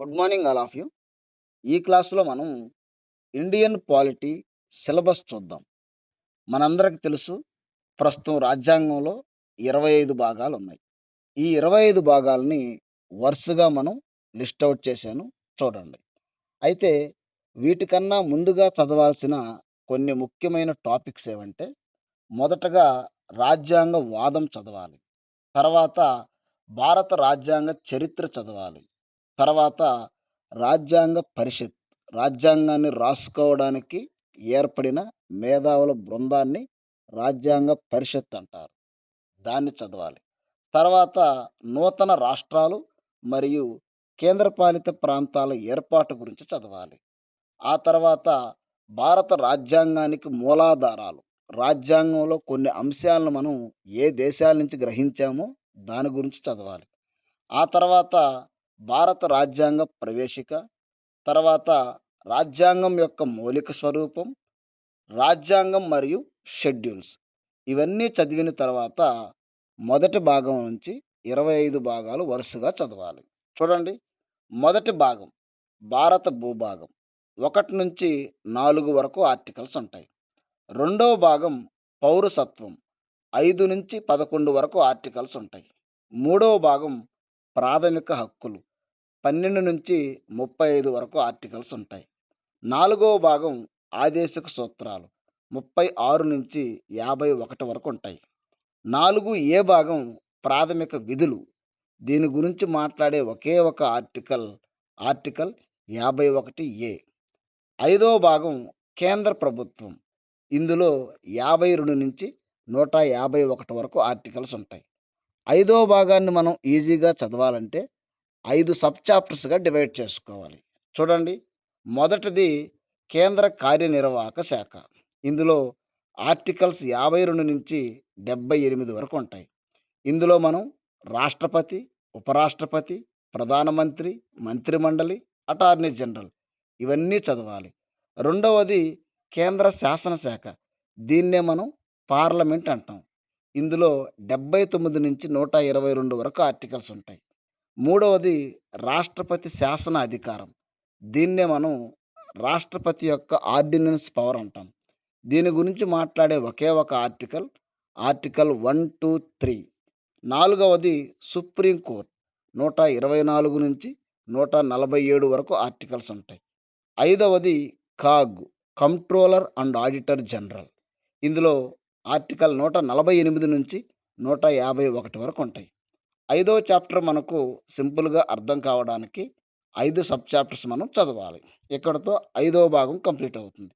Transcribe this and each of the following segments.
Good morning all of you. ఈ క్లాస్‌లో మనం ఇండియన్ పాలిటీ సిలబస్ చూద్దాం. మనందరికి తెలుసు ప్రస్తుతం రాజ్యాంగంలో ఇరవై ఐదు భాగాలు ఉన్నాయి ఈ ఇరవై ఐదు భాగాలని వరుసగా మనం లిస్ట్ అవుట్ చేశాను చూడండి. అయితే వీటికన్నా ముందుగా చదవాల్సిన కొన్ని ముఖ్యమైన టాపిక్స్ ఏవంటే, మొదటగా రాజ్యాంగ వాదం చదవాలి. తర్వాత భారత రాజ్యాంగ చరిత్ర చదవాలి. తర్వాత రాజ్యాంగ పరిషత్ రాజ్యాంగాన్ని రాసుకోవడానికి ఏర్పడిన మేధావుల బృందాన్ని రాజ్యాంగ పరిషత్ అంటారు. దాన్ని చదవాలి. తర్వాత నూతన రాష్ట్రాలు మరియు కేంద్రపాలిత ప్రాంతాల ఏర్పాటు గురించి చదవాలి. ఆ తర్వాత భారత రాజ్యాంగానికి మూలాధారాలు, రాజ్యాంగంలో కొన్ని అంశాలను మనం ఏ దేశాల నుంచి గ్రహించామో దాని గురించి చదవాలి. ఆ తర్వాత భారత రాజ్యాంగ ప్రవేశిక, తర్వాత రాజ్యాంగం యొక్క మౌలిక స్వరూపం, రాజ్యాంగం మరియు షెడ్యూల్స్ ఇవన్నీ చదివిన తర్వాత మొదటి భాగం నుంచి 25 భాగాలు వరుసగా చదవాలి. చూడండి మొదటి భాగం భారత భూభాగం ఒకటి నుంచి నాలుగు వరకు ఆర్టికల్స్ ఉంటాయి. రెండవ భాగం పౌరసత్వం ఐదు నుంచి 11 వరకు ఆర్టికల్స్ ఉంటాయి. మూడవ భాగం ప్రాథమిక హక్కులు 12 నుంచి 35 వరకు ఆర్టికల్స్ ఉంటాయి. నాలుగవ భాగం ఆదేశిక సూత్రాలు 36 నుంచి 51 వరకు ఉంటాయి. నాలుగు ఏ భాగం ప్రాథమిక విధులు దీని గురించి మాట్లాడే ఒకే ఒక ఆర్టికల్ ఆర్టికల్ 51 ఏ. ఐదవ భాగం కేంద్ర ప్రభుత్వం ఇందులో 52 నుంచి 151 వరకు ఆర్టికల్స్ ఉంటాయి. ఐదవ భాగాన్ని మనం ఈజీగా చదవాలంటే ఐదు సబ్ చాప్టర్స్‌గా డివైడ్ చేసుకోవాలి. చూడండి మొదటిది కేంద్ర కార్యనిర్వాహక శాఖ. ఇందులో ఆర్టికల్స్ 52 నుంచి 78 వరకు ఉంటాయి. ఇందులో మనం రాష్ట్రపతి, ఉపరాష్ట్రపతి, ప్రధానమంత్రి, మంత్రిమండలి, అటార్నీ జనరల్ ఇవన్నీ చదవాలి. రెండవది కేంద్ర శాసనశాఖ. దీన్నే మనం పార్లమెంట్ అంటాం. ఇందులో 79 నుంచి 122 వరకు ఆర్టికల్స్ ఉంటాయి. మూడవది రాష్ట్రపతి శాసన అధికారం. దీన్నే మనం రాష్ట్రపతి యొక్క ఆర్డినెన్స్ పవర్ అంటాం. దీని గురించి మాట్లాడే ఒకే ఒక ఆర్టికల్ ఆర్టికల్ 1, 2, 3 నాలుగవది సుప్రీం కోర్ట్ 124 నుంచి 147 వరకు ఆర్టికల్స్ ఉంటాయి. ఐదవది CAG controller and auditor general. ఇందులో ఆర్టికల్ 148 నుంచి 151 వరకు ఉంటాయి. ఐదో చాప్టర్ మనకు సింపుల్‌గా అర్థం కావడానికి ఐదు సబ్ చాప్టర్స్ మనం చదవాలి. ఇక్కడతో ఐదో భాగం కంప్లీట్ అవుతుంది.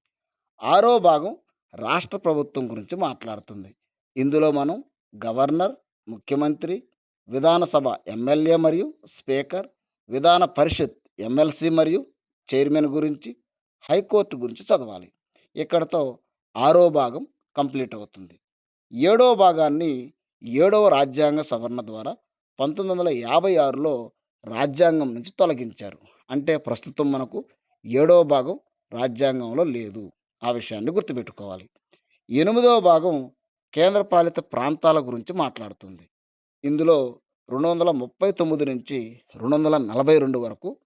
ఆరో భాగం రాష్ట్ర ప్రభుత్వం గురించి మాట్లాడుతుంది. ఇందులో మనం గవర్నర్, ముఖ్యమంత్రి, విధానసభ ఎమ్మెల్యే మరియు స్పీకర్, విధాన పరిషత్ ఎమ్మెల్సీ మరియు చైర్మన్ గురించి, హైకోర్టు గురించి చదవాలి. ఇక్కడతో ఆరో భాగం కంప్లీట్ అవుతుంది. ఏడవ భాగాన్ని ఏడవ రాజ్యాంగ సవరణ ద్వారా 1956లో రాజ్యాంగం నుంచి తొలగించారు. అంటే ప్రస్తుతం మనకు ఏడవ భాగం రాజ్యాంగంలో లేదు. ఆ విషయాన్ని గుర్తుపెట్టుకోవాలి. ఎనిమిదవ భాగం కేంద్రపాలిత ప్రాంతాల గురించి మాట్లాడుతుంది. ఇందులో 239 నుంచి 242 వరకు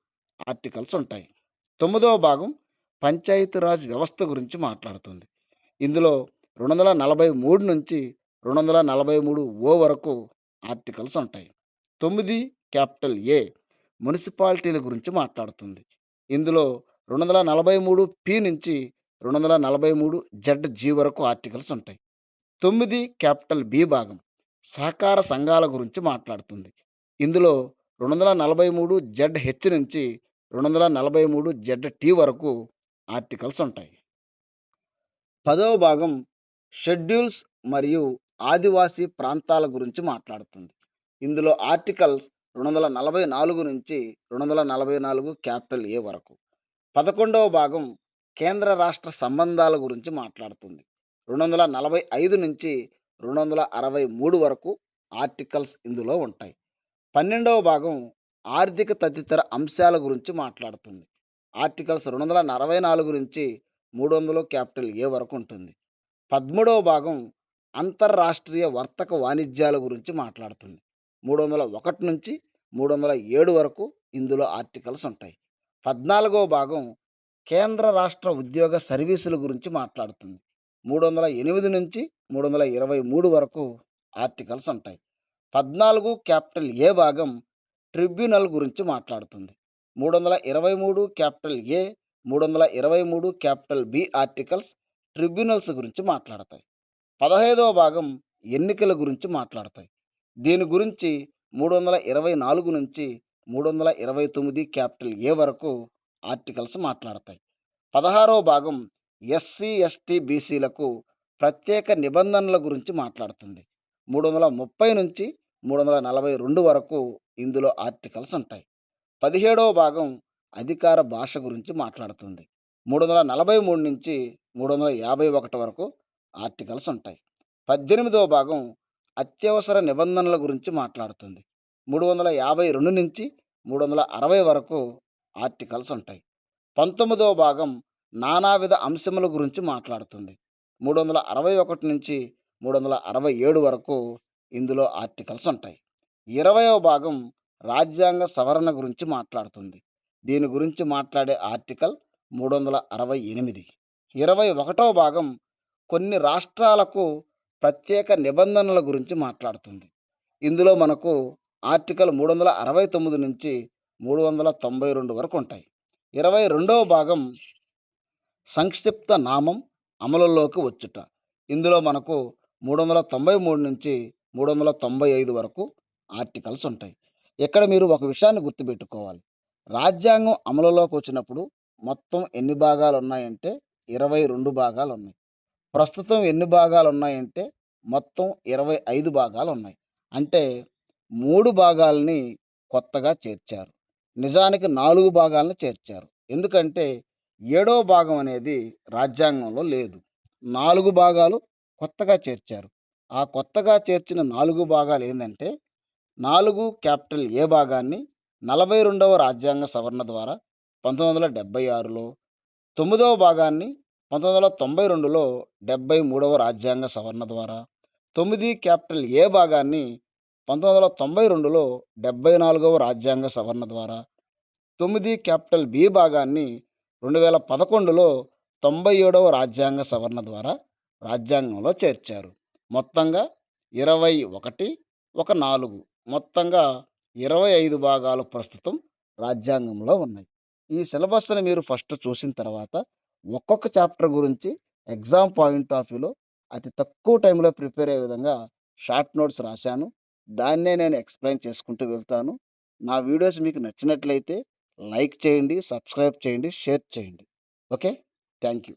ఆర్టికల్స్ ఉంటాయి. తొమ్మిదవ భాగం పంచాయతీరాజ్ వ్యవస్థ గురించి మాట్లాడుతుంది. ఇందులో 243 నుంచి 243 ఓ వరకు ఆర్టికల్స్ ఉంటాయి. తొమ్మిది క్యాపిటల్ ఏ మున్సిపాలిటీల గురించి మాట్లాడుతుంది. ఇందులో 243 పి నుంచి 243 జెడ్ జీ వరకు ఆర్టికల్స్ ఉంటాయి. తొమ్మిది క్యాపిటల్ బి భాగం సహకార సంఘాల గురించి మాట్లాడుతుంది. ఇందులో 243 జెడ్ హెచ్ నుంచి 243 జెడ్ టీ వరకు ఆర్టికల్స్ ఉంటాయి. పదవ భాగం షెడ్యూల్స్ మరియు ఆదివాసీ ప్రాంతాల గురించి మాట్లాడుతుంది. ఇందులో ఆర్టికల్స్ 244 నుంచి 244 క్యాపిటల్ ఏ వరకు. పదకొండవ భాగం కేంద్ర రాష్ట్ర సంబంధాల గురించి మాట్లాడుతుంది. 245 నుంచి 263 వరకు ఆర్టికల్స్ ఇందులో ఉంటాయి. పన్నెండవ భాగం ఆర్థిక తదితర అంశాల గురించి మాట్లాడుతుంది. ఆర్టికల్స్ 244 నుంచి 300 క్యాపిటల్ ఏ వరకు ఉంటుంది. పదమూడవ భాగం అంతర్రాష్ట్రీయ వర్తక వాణిజ్యాల గురించి మాట్లాడుతుంది. 301 నుంచి 307 వరకు ఇందులో ఆర్టికల్స్ ఉంటాయి. పద్నాలుగో భాగం కేంద్ర రాష్ట్ర ఉద్యోగ సర్వీసుల గురించి మాట్లాడుతుంది. 308 నుంచి 323 వరకు ఆర్టికల్స్ ఉంటాయి. 14 క్యాపిటల్ ఏ భాగం ట్రిబ్యునల్ గురించి మాట్లాడుతుంది. 323 capital A, 323 capital B articles tribunals గురించి మాట్లాడతాయి. 15వ భాగం ఎన్నికల గురించి మాట్లాడతాయి. దీని గురించి మూడు వందల ఇరవై నాలుగు నుంచి మూడు వందల ఇరవై తొమ్మిది క్యాపిటల్ ఏ వరకు ఆర్టికల్స్ మాట్లాడతాయి. పదహారవ భాగం ఎస్సీ ఎస్టీ బీసీలకు ప్రత్యేక నిబంధనల గురించి మాట్లాడుతుంది. మూడు వందల ముప్పై నుంచి మూడు వందల నలభై రెండు వరకు ఇందులో ఆర్టికల్స్ ఉంటాయి. పదిహేడవ భాగం అధికార భాష గురించి మాట్లాడుతుంది. మూడు వందల నలభై మూడు నుంచి మూడు వందల యాభై ఒకటి వరకు ఆర్టికల్స్ ఉంటాయి. పద్దెనిమిదవ భాగం అత్యవసర నిబంధనల గురించి మాట్లాడుతుంది. 352 నుంచి 360 వరకు ఆర్టికల్స్ ఉంటాయి. 19వ భాగం నానావిధ అంశముల గురించి మాట్లాడుతుంది. 361 నుంచి 367 వరకు ఇందులో ఆర్టికల్స్ ఉంటాయి. 20వ భాగం రాజ్యాంగ సవరణ గురించి మాట్లాడుతుంది. దీని గురించి మాట్లాడే ఆర్టికల్ 368. 21వ భాగం కొన్ని రాష్ట్రాలకు ప్రత్యేక నిబంధనల గురించి మాట్లాడుతుంది. ఇందులో మనకు ఆర్టికల్ 369 నుంచి 392 వరకు ఉంటాయి. 22వ భాగం సంక్షిప్త నామం అమలులోకి వచ్చుట. ఇందులో మనకు 393 నుంచి 395 వరకు ఆర్టికల్స్ ఉంటాయి. ఇక్కడ మీరు ఒక విషయాన్ని గుర్తుపెట్టుకోవాలి. రాజ్యాంగం అమలులోకి వచ్చినప్పుడు మొత్తం ఎన్ని భాగాలు ఉన్నాయంటే 22 భాగాలు ఉన్నాయి. ప్రస్తుతం ఎన్ని భాగాలు ఉన్నాయంటే మొత్తం 25 భాగాలు ఉన్నాయి. అంటే మూడు భాగాల్ని కొత్తగా చేర్చారు. నిజానికి నాలుగు భాగాలను చేర్చారు. ఎందుకంటే ఏడో భాగం అనేది రాజ్యాంగంలో లేదు. నాలుగు భాగాలు కొత్తగా చేర్చారు. ఆ కొత్తగా చేర్చిన నాలుగు భాగాలు ఏంటంటే నాలుగు క్యాపిటల్ ఏ భాగాన్ని 42వ రాజ్యాంగ సవరణ ద్వారా 1976లో, 9వ భాగాన్ని పంతొమ్మిది వందల తొంభై రెండులో డెబ్బై మూడవ రాజ్యాంగ సవరణ ద్వారా తొమ్మిది క్యాపిటల్ ఏ భాగాన్ని పంతొమ్మిది వందల తొంభై రెండులో డెబ్బై నాలుగవ రాజ్యాంగ సవరణ ద్వారా తొమ్మిది క్యాపిటల్ బి భాగాన్ని రెండు వేల పదకొండులో తొంభై ఏడవ రాజ్యాంగ సవరణ ద్వారా రాజ్యాంగంలో చేర్చారు. మొత్తంగా ఇరవై ఒకటి ఒక నాలుగు మొత్తంగా ఇరవై ఐదు భాగాలు ప్రస్తుతం రాజ్యాంగంలో ఉన్నాయి. ఈ సిలబస్ని మీరు ఫస్ట్ చూసిన తర్వాత ఒక్కొక్క చాప్టర్ గురించి ఎగ్జామ్ పాయింట్ ఆఫ్ వ్యూలో అతి తక్కువ టైంలో ప్రిపేర్ అయ్యే విధంగా షార్ట్ నోట్స్ రాశాను. దాన్నే నేను ఎక్స్‌ప్లెయిన్ చేసుకుంటూ వెళ్తాను. నా వీడియోస్ మీకు నచ్చినట్లయితే లైక్ చేయండి, సబ్స్క్రైబ్ చేయండి, షేర్ చేయండి. ఓకే. Thank you.